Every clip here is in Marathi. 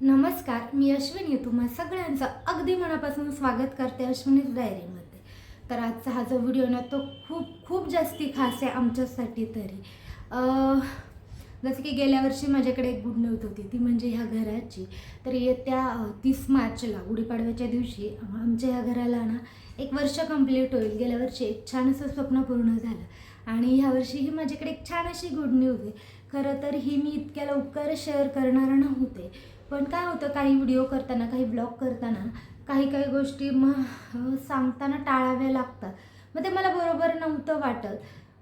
नमस्कार मी अश्विनी तुम्हा सगळ्यांचं अगदी मनापासून स्वागत करते अश्विनीच डायरीमध्ये. तर आजचा हा जो व्हिडिओ ना तो खूप खूप जास्ती खास आहे आमच्यासाठी तरी. जसं की गेल्या वर्षी माझ्याकडे एक गुड न्यूज होती ती म्हणजे ह्या घराची. तर येत्या तीस मार्चला गुढीपाडव्याच्या दिवशी आमच्या ह्या घराला ना एक वर्ष कंप्लीट होईल. गेल्या वर्षी एक छान असं स्वप्न पूर्ण झालं. आणि ह्या वर्षी ही माझ्याकडे एक छान अशी गुड न्यूज आहे. खरं तर ही मी इतक्या लवकर शेअर करणार नव्हते. पण काय होतं काही व्हिडिओ करताना काही ब्लॉग करताना काही काही गोष्टी मग सांगताना टाळाव्या लागतात. मग ते मला बरोबर नव्हतं वाटत.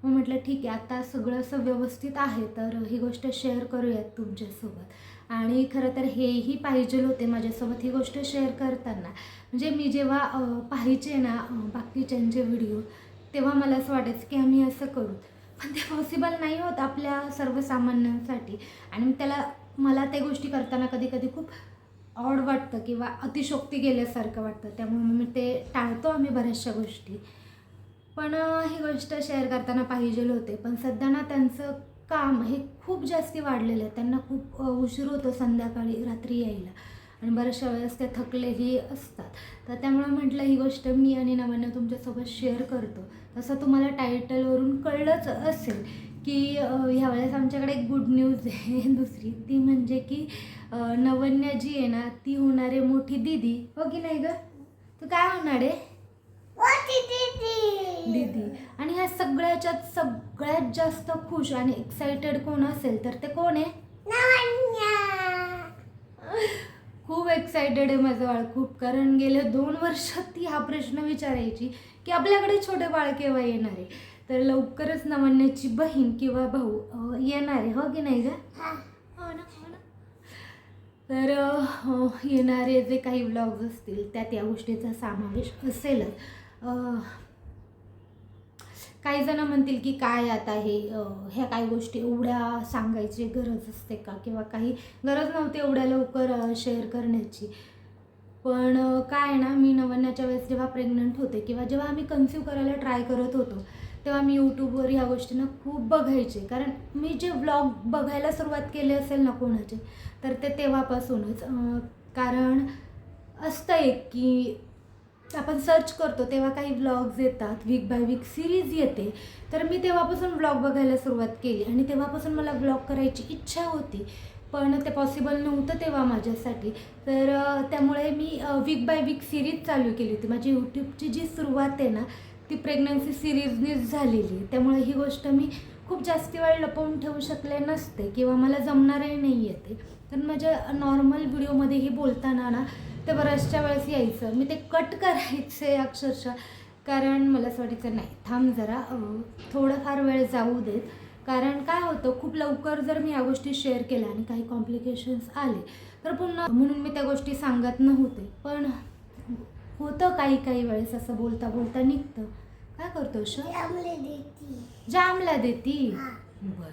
मग म्हटलं ठीक आहे आता सगळं असं व्यवस्थित आहे तर ही गोष्ट शेअर करूयात तुमच्यासोबत. आणि खरं तर हेही पाहिजे होते माझ्यासोबत ही गोष्ट शेअर करताना. म्हणजे मी जेव्हा पाहिजे पाहायचे ना बाकीच्यांचे व्हिडिओ तेव्हा मला असं वाटायचं की आम्ही असं करू. पण ते पॉसिबल नाही होत आपल्या सर्वसामान्यांसाठी. आणि मग त्याला मला त्या गोष्टी करताना कधी कधी खूप ऑड वाटतं किंवा अतिशोक्ती गेल्यासारखं वाटतं. त्यामुळे मी ते टाळतो आम्ही बऱ्याचशा गोष्टी. पण ही गोष्ट शेअर करताना पाहिजे होते. पण सध्या ना त्यांचं काम हे खूप जास्ती वाढलेलं आहे. त्यांना खूप उशीर होतो संध्याकाळी रात्री यायला. आणि बऱ्याचशा वेळेस ते थकलेही असतात. तर त्यामुळे म्हटलं ही गोष्ट मी आणि नवांना तुमच्यासोबत शेअर करतो. तसं तुम्हाला टायटलवरून कळलंच असेल. की ह्यावेळेस आमच्याकडे एक गुड न्यूज आहे. दुसरी ती म्हणजे की नवन्या जी आहे ना ती होणार आहे मोठी दिदी. हो की नाही ग? तू काय होणार आहे? दीदी. आणि ह्या सगळ्याच्यात सगळ्यात जास्त खुश आणि एक्साइटेड कोण असेल तर ते कोण आहे? खूप एक्साइटेड आहे माझं बाळ खूप कारण गेल्या दोन वर्षात ती हा प्रश्न विचारायची की आपल्याकडे छोटे बाळ केव्हा येणार आहे? तर लवकरच नवन्याची बहीण किंवा भाऊ येणार आहे हो की नाही ग? हो ना हो ना. तर अं, येणारे जे काही व्लॉग्स असतील त्यात या गोष्टीचा समावेश असेलच. काही जण म्हणतील की काय आता हे ह्या काही गोष्टी एवढ्या सांगायची गरज असते का? किंवा काही गरज नव्हती एवढ्या लवकर शेअर करण्याची. पण काय ना मी नवन्याच्या वेळेस जेव्हा प्रेग्नंट होते किंवा जेव्हा आम्ही कन्सिव्ह करायला ट्राय करत होतो तेव्हा मी यूट्यूबवर ह्या गोष्टींना खूप बघायचे. कारण मी जे व्लॉग बघायला सुरुवात केली असेल ना कोणाचे तर ते तेव्हापासूनच. कारण असतं एक की आपण सर्च करतो तेव्हा काही व्लॉग्स येतात वीक बाय वीक सिरीज येते. तर मी तेव्हापासून व्लॉग बघायला सुरुवात केली आणि तेव्हापासून मला व्लॉग करायची इच्छा होती. पण ते पॉसिबल नव्हतं तेव्हा माझ्यासाठी. तर त्यामुळे मी वीक बाय वीक सिरीज चालू केली होती. माझी यूट्यूबची जी सुरुवात आहे ना ती प्रेग्नन्सी सिरीजनीच झालेली आहे. त्यामुळे ही गोष्ट मी खूप जास्ती वेळ लपवून ठेवू शकले नसते किंवा मला जमणारही नाही येते. तर माझ्या नॉर्मल व्हिडिओमध्येही बोलताना ना ते बऱ्याचशा वेळेस यायचं. मी ते कट करायचे अक्षरशः. कारण मला असं वाटायचं नाही थांब जरा थोडंफार वेळ जाऊ देत. कारण काय होतं खूप लवकर जर मी या गोष्टी शेअर केल्या आणि काही कॉम्प्लिकेशन्स आले तर पुन्हा म्हणून मी त्या गोष्टी सांगत नव्हते. पण होतं काही काही वेळेस असं बोलता बोलता निघतं. काय करतो श जामला देती. बर.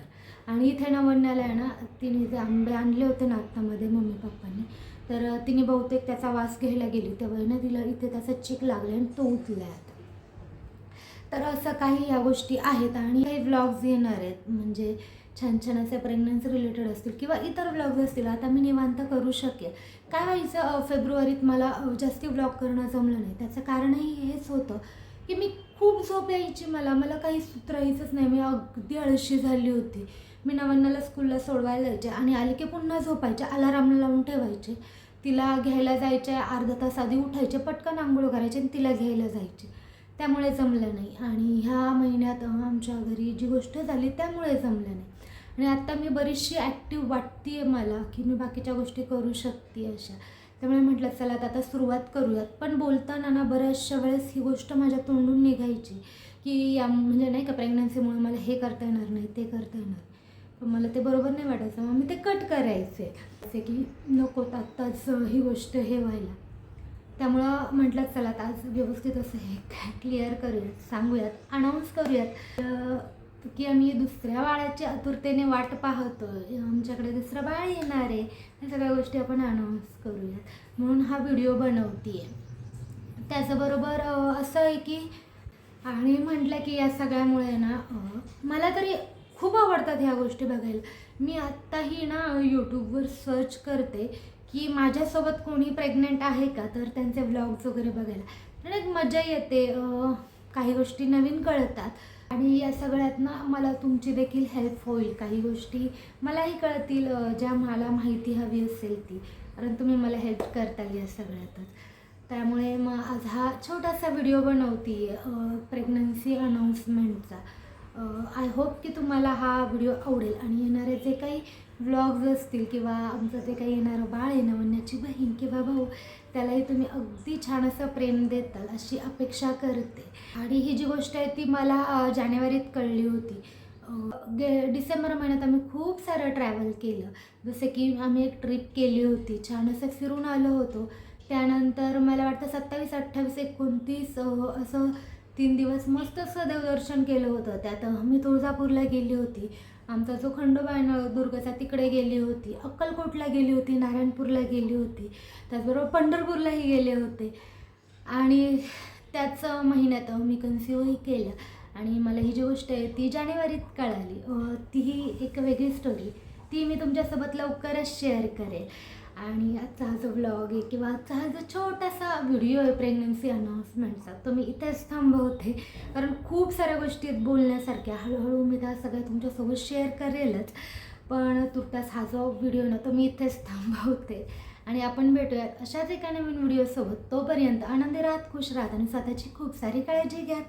आणि इथे नवन्याला आहे ना तिने जे आंबे आणले होते ना आत्तामध्ये मम्मी पप्पांनी. तर तिने बहुतेक त्याचा वास घ्यायला गेली. तेव्हा ना तिला इथे त्याचा चिक लागला आणि तो उतला आता. तर असं काही या गोष्टी आहेत. आणि काही व्लॉग्स येणार आहेत. म्हणजे छान छान असे प्रेग्नन्सी रिलेटेड असतील किंवा इतर व्लॉग्स असतील आता मी निवांत करू शकेल. काय व्हायचं फेब्रुवारीत मला जास्ती व्लॉग करणं जमलं नाही. त्याचं कारणही हेच होतं की मी खूप झोप यायची मला. मला काही सुतरायचंच नाही. मी अगदी अळशी झाली होती. मी नवन्नाला स्कूलला सोडवायला जायचे आणि आली की पुन्हा झोपायचे. अलाराम लावून ठेवायचे. तिला घ्यायला जायचे. अर्धा तास आधी उठायचे. पटकन आंघोळ करायचे आणि तिला घ्यायला जायचे. त्यामुळे जमलं नाही. आणि ह्या महिन्यात आमच्या घरी जी गोष्ट झाली त्यामुळे जमलं नाही. आणि आत्ता मी बरीचशी ॲक्टिव्ह वाटते आहे मला की मी बाकीच्या गोष्टी करू शकते अशा. त्यामुळे म्हटलं चला आता सुरुवात करूयात. पण बोलताना ना बऱ्याचशा वेळेस ही गोष्ट माझ्या तोंडून निघायची की या म्हणजे नाही का प्रेग्नन्सीमुळे मला हे करता येणार नाही ते करता येणार पण मला ते बरोबर नाही वाटायचं. मग मी ते कट करायचे. असे की नको आत्ताच ही गोष्ट हे व्हायला. त्यामुळं म्हटलं चला आता आज व्यवस्थित असं हे क्लिअर करूयात सांगूयात अनाऊन्स करूयात. की आम्ही दुसऱ्या बाळाची आतुरतेने वाट पाहतो आमच्याकडे दुसरं बाळ येणार आहे. या सगळ्या गोष्टी आपण अनाऊन्स करूयात. म्हणून हा व्हिडिओ बनवते त्याचबरोबर असं आहे की आणि म्हटलं की या सगळ्यामुळे ना मला तरी खूप आवडतात ह्या गोष्टी बघायला. मी आत्ताही ना यूट्यूबवर सर्च करते. की माझ्यासोबत कोणी प्रेग्नंट आहे का? तर त्यांचे व्लॉग्स वगैरे बघायला. पण एक मजा येते काही गोष्टी नवीन कळतात. आणि या सगळ्यात ना मला तुमची देखील हेल्प होईल काही गोष्टी. मलाही कळतील ज्या मला माहिती हवी असेल ती. कारण तुम्ही मला हेल्प करताल या सगळ्यातच. त्यामुळे मग आज हा छोटासा व्हिडिओ बनवते प्रेग्नन्सी अनाऊन्समेंटचा आय होप की तुम्हाला हा व्हिडिओ आवडेल. आणि येणारे जे काही व्लॉग्स असतील किंवा आमचं जे काही येणारं बाळ आहे नवन्याची बहीण किंवा भाऊ त्यालाही तुम्ही अगदी छान असं प्रेम देताल अशी अपेक्षा करते. आणि ही जी गोष्ट आहे ती मला जानेवारीत कळली होती. गे डिसेंबर महिन्यात आम्ही खूप सारं ट्रॅव्हल केलं. जसं की आम्ही एक ट्रिप केली होती छान असं फिरून आलो होतो. त्यानंतर मला वाटतं सत्तावीस अठ्ठावीस एकोणतीस असं तीन दिवस मस्त देवदर्शन केलं होतं. त्यात मी तुळजापूरला गेली होती. आमचा जो खंडोबा आहे नळदुर्गचा तिकडे गेली होती. अक्कलकोटला गेली होती नारायणपूरला गेली होती. त्याचबरोबर पंढरपूरलाही गेले होते. आणि त्याच महिन्यात मी कन्सिवही केलं. आणि मला ही जी गोष्ट आहे ती जानेवारीत कळाली. ती तीही एक वेगळी स्टोरी ती मी तुमच्यासोबत लवकरच शेअर करेल. आणि आजचा हा जो व्लॉग आहे किंवा आजचा हा जो छोटासा व्हिडिओ आहे प्रेग्नन्सी अनाऊन्समेंटचा तो मी इथेच थांबवते. कारण खूप साऱ्या गोष्टी आहेत बोलण्यासारख्या. हळूहळू मी त्या सगळ्या तुमच्यासोबत शेअर करेलच. पण तुर्तास हा जो व्हिडिओ ना तो मी इथेच थांबवते. आणि आपण भेटूयात अशाच एका नवीन व्हिडिओसोबत तोपर्यंत आनंदी राहत खुश राहत आणि स्वतःची खूप सारी काळजी घ्या.